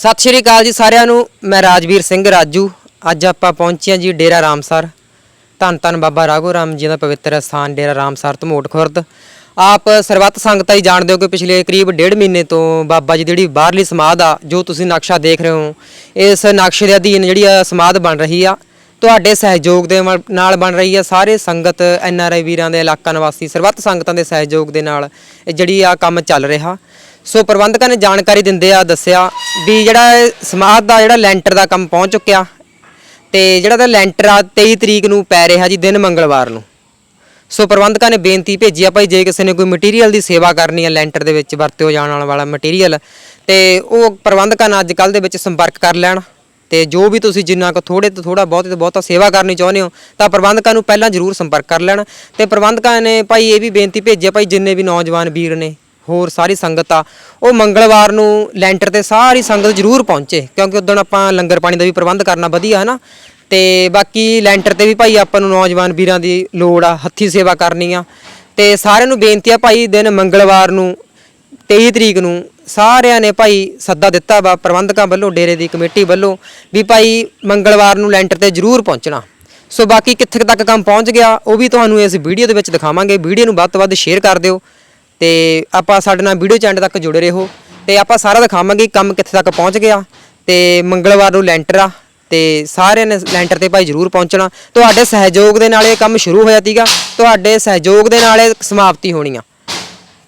ਸਤਿ ਸ਼੍ਰੀ ਅਕਾਲ ਜੀ ਸਾਰਿਆਂ ਨੂੰ। ਮੈਂ ਰਾਜਵੀਰ ਸਿੰਘ ਰਾਜੂ। ਅੱਜ ਆਪਾਂ ਪਹੁੰਚੇ ਹਾਂ ਜੀ ਡੇਰਾ ਰਾਮਸਰ। ਧੰਨ ਧੰਨ ਬਾਬਾ ਰਾਘੋ ਰਾਮ ਜੀ ਦਾ ਪਵਿੱਤਰ ਸਥਾਨ ਡੇਰਾ ਰਾਮਸਰ, ਧਮੋਟ ਖੁਰਦ। ਆਪ ਸਰਬੱਤ ਸੰਗਤਾਂ ਹੀ ਜਾਣਦੇ ਹੋ ਕਿ ਪਿਛਲੇ ਕਰੀਬ ਡੇਢ ਮਹੀਨੇ ਤੋਂ ਬਾਬਾ ਜੀ ਦੀ ਜਿਹੜੀ ਬਾਹਰਲੀ ਸਮਾਧ ਆ, ਜੋ ਤੁਸੀਂ ਨਕਸ਼ਾ ਦੇਖ ਰਹੇ ਹੋ, ਇਸ ਨਕਸ਼ੇ ਦੇ ਅਧੀਨ ਜਿਹੜੀ ਆ ਸਮਾਧ ਬਣ ਰਹੀ ਆ, ਤੁਹਾਡੇ ਸਹਿਯੋਗ ਦੇ ਨਾਲ- ਨਾਲ ਬਣ ਰਹੀ ਆ ਸਾਰੇ ਸੰਗਤ, ਐਨ ਆਰ ਆਈ ਵੀਰਾਂ ਦੇ ਇਲਾਕਾ ਨਿਵਾਸੀ, ਸਰਬੱਤ ਸੰਗਤਾਂ ਦੇ ਸਹਿਯੋਗ ਦੇ ਨਾਲ ਇਹ ਜਿਹੜੀ ਆ ਕੰਮ ਚੱਲ ਰਿਹਾ। ਸੋ ਪ੍ਰਬੰਧਕਾਂ ਨੇ ਜਾਣਕਾਰੀ ਦਿੰਦੇ ਆ ਦੱਸਿਆ ਵੀ ਜਿਹੜਾ ਇਹ ਸਮਾਧ ਦਾ ਜਿਹੜਾ ਲੈਂਟਰ ਦਾ ਕੰਮ ਪਹੁੰਚ ਚੁੱਕਿਆ ਤੇ ਜਿਹੜਾ ਤਾਂ ਲੈਂਟਰ ਆ 23 ਤਰੀਕ ਨੂੰ ਪੈ ਰਿਹਾ ਜੀ ਦਿਨ ਮੰਗਲਵਾਰ ਨੂੰ। ਸੋ ਪ੍ਰਬੰਧਕਾਂ ਨੇ ਬੇਨਤੀ ਭੇਜੀ ਆ ਭਾਈ, ਜੇ ਕਿਸੇ ਨੇ ਕੋਈ ਮਟੀਰੀਅਲ ਦੀ ਸੇਵਾ ਕਰਨੀ ਹੈ ਲੈਂਟਰ ਦੇ ਵਿੱਚ ਵਰਤਿਓ ਜਾਣ ਵਾਲਾ ਮਟੀਰੀਅਲ ਤੇ ਉਹ ਪ੍ਰਬੰਧਕਾਂ ਨਾਲ ਅੱਜ ਕੱਲ ਦੇ ਵਿੱਚ ਸੰਪਰਕ ਕਰ ਲੈਣ ਤੇ ਜੋ ਵੀ ਤੁਸੀਂ ਜਿੰਨਾ ਕੁ ਥੋੜੇ ਤੋਂ ਥੋੜਾ ਬਹੁਤ ਤੋਂ ਬਹੁਤਾ ਸੇਵਾ ਕਰਨੀ ਚਾਹੁੰਦੇ ਹੋ, ਤਾਂ ਪ੍ਰਬੰਧਕਾਂ ਨੂੰ ਪਹਿਲਾਂ ਜ਼ਰੂਰ ਸੰਪਰਕ ਕਰ ਲੈਣ ਤੇ ਪ੍ਰਬੰਧਕਾਂ ਨੇ ਭਾਈ ਇਹ ਵੀ ਬੇਨਤੀ ਭੇਜੀ ਆ ਭਾਈ, ਜਿੰਨੇ ਵੀ ਨੌਜਵਾਨ ਵੀਰ ਨੇ ਹੋਰ ਸਾਰੀ ਸੰਗਤ ਆ, ਉਹ ਮੰਗਲਵਾਰ ਨੂੰ ਲੈਂਟਰ ਤੇ ਸਾਰੀ ਸੰਗਤ ਜ਼ਰੂਰ ਪਹੁੰਚੇ, ਕਿਉਂਕਿ ਉਦੋਂ ਆਪਾਂ ਲੰਗਰ ਪਾਣੀ ਦਾ ਵੀ ਪ੍ਰਬੰਧ ਕਰਨਾ ਵਧੀਆ ਹੈ ਨਾ ਤੇ ਬਾਕੀ ਲੈਂਟਰ ਤੇ ਵੀ ਭਾਈ ਆਪਾਂ ਨੂੰ ਨੌਜਵਾਨ ਵੀਰਾਂ ਦੀ ਲੋੜ ਆ, ਹੱਥੀ ਸੇਵਾ ਕਰਨੀ ਆ। ਤੇ ਸਾਰਿਆਂ ਨੂੰ ਬੇਨਤੀ ਆ ਭਾਈ, ਦਿਨ ਮੰਗਲਵਾਰ ਨੂੰ 23 ਤਰੀਕ ਨੂੰ ਸਾਰਿਆਂ ਨੇ ਭਾਈ ਸੱਦਾ ਦਿੱਤਾ ਵਾ, ਪ੍ਰਬੰਧਕਾਂ ਵੱਲੋਂ, ਡੇਰੇ ਦੀ ਕਮੇਟੀ ਵੱਲੋਂ, ਵੀ ਭਾਈ ਮੰਗਲਵਾਰ ਨੂੰ ਲੈਂਟਰ ਤੇ ਜ਼ਰੂਰ ਪਹੁੰਚਣਾ। ਸੋ ਬਾਕੀ ਕਿੱਥੇ ਤੱਕ ਕੰਮ ਪਹੁੰਚ ਗਿਆ, ਉਹ ਵੀ ਤੁਹਾਨੂੰ ਇਸ ਵੀਡੀਓ ਦੇ ਵਿੱਚ ਦਿਖਾਵਾਂਗੇ। ਵੀਡੀਓ ਨੂੰ ਵੱਧ ਤੋਂ ਵੱਧ ਸ਼ੇਅਰ ਕਰ ਦਿਓ। ਤੇ ਆਪਾਂ ਸਾਡੇ ਨਾਲ ਵੀਡੀਓ ਚੈਨਲ ਤੱਕ ਜੁੜੇ ਰਹੋ ਤੇ ਆਪਾਂ ਸਾਰਾ ਦਿਖਾਵਾਂਗੇ ਕੰਮ ਕਿੱਥੇ ਤੱਕ ਪਹੁੰਚ ਗਿਆ ਤੇ ਮੰਗਲਵਾਰ ਨੂੰ ਲੈਂਟਰ ਆ ਤੇ ਸਾਰਿਆਂ ਨੇ ਲੈਂਟਰ ਤੇ ਭਾਈ ਜ਼ਰੂਰ ਪਹੁੰਚਣਾ। ਤੁਹਾਡੇ ਸਹਿਯੋਗ ਦੇ ਨਾਲ ਇਹ ਕੰਮ ਸ਼ੁਰੂ ਹੋਇਆ ਸੀਗਾ, ਤੁਹਾਡੇ ਸਹਿਯੋਗ ਦੇ ਨਾਲ ਇਹ ਸਮਾਪਤੀ ਹੋਣੀ ਆ।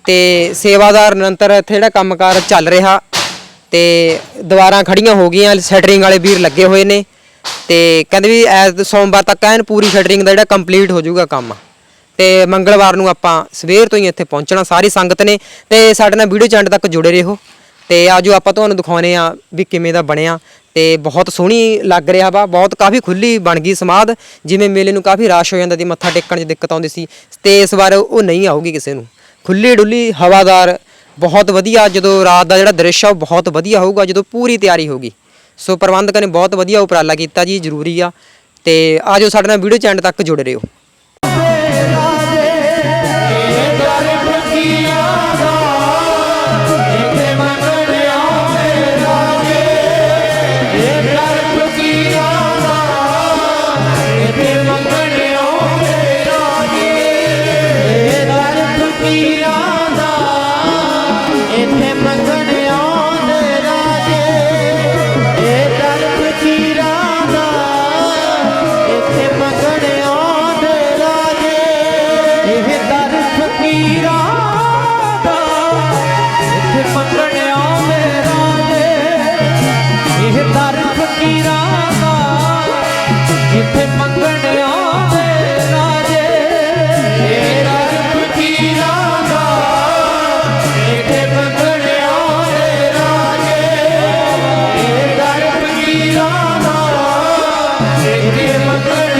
ਤੇ ਸੇਵਾਦਾਰ ਨਿਰੰਤਰ ਇੱਥੇ ਜਿਹੜਾ ਕੰਮਕਾਰ ਚੱਲ ਰਿਹਾ ਤੇ ਦੀਵਾਰਾਂ ਖੜੀਆਂ ਹੋ ਗਈਆਂ, ਸ਼ਟਰਿੰਗ ਵਾਲੇ ਵੀਰ ਲੱਗੇ ਹੋਏ ਨੇ ਤੇ ਕਹਿੰਦੇ ਵੀ ਐਤ ਸੋਮਵਾਰ ਤੱਕ ਐਨ ਪੂਰੀ ਸ਼ਟਰਿੰਗ ਦਾ ਜਿਹੜਾ ਕੰਪਲੀਟ ਹੋ ਜਾਊਗਾ ਕੰਮ। ਤੇ ਮੰਗਲਵਾਰ ਨੂੰ ਆਪਾਂ ਸਵੇਰ ਤੋਂ ਹੀ ਇੱਥੇ ਪਹੁੰਚਣਾ। ਸਾਰੀ ਸੰਗਤ ਨੇ ਤੇ ਸਾਡੇ ਨਾਲ ਵੀਡੀਓ ਚੈਂਟ ਤੱਕ ਜੁੜੇ ਰਹੋ। ਤੇ ਆਜੋ ਆਪਾਂ ਤੁਹਾਨੂੰ ਦਿਖਾਉਨੇ ਆ ਵੀ ਕਿਵੇਂ ਦਾ ਬਣਿਆ। ਤੇ ਬਹੁਤ ਸੋਹਣੀ ਲੱਗ ਰਿਹਾ ਵਾ, ਬਹੁਤ ਕਾਫੀ ਖੁੱਲੀ ਬਣ ਗਈ ਸਮਾਧ। ਜਿਵੇਂ ਮੇਲੇ ਨੂੰ ਕਾਫੀ ਰਸ਼ ਹੋ ਜਾਂਦਾ ਸੀ, ਮੱਥਾ ਟੇਕਣ 'ਚ ਦਿੱਕਤ ਆਉਂਦੀ ਸੀ। ਤੇ ਇਸ ਵਾਰ ਉਹ ਨਹੀਂ ਆਊਗੀ ਕਿਸੇ ਨੂੰ। ਖੁੱਲੀ ਡੁੱਲੀ, ਹਵਾਦਾਰ, ਬਹੁਤ ਵਧੀਆ। ਜਦੋਂ ਰਾਤ ਦਾ ਜਿਹੜਾ ਦ੍ਰਿਸ਼ ਆ, ਉਹ ਬਹੁਤ ਵਧੀਆ ਹੋਊਗਾ, ਜਦੋਂ ਪੂਰੀ ਤਿਆਰੀ ਹੋਊਗੀ। ਸੋ ਪ੍ਰਬੰਧਕਾਂ ਨੇ ਬਹੁਤ ਵਧੀਆ ਉਪਰਾਲਾ ਕੀਤਾ ਜੀ, ਜ਼ਰੂਰੀ ਆ। ਤੇ ਆਜੋ ਸਾਡੇ ਨਾਲ ਵੀਡੀਓ ਚੈਂਟ ਤੱਕ ਜੁੜੇ ਰਹੋ। ਇਹ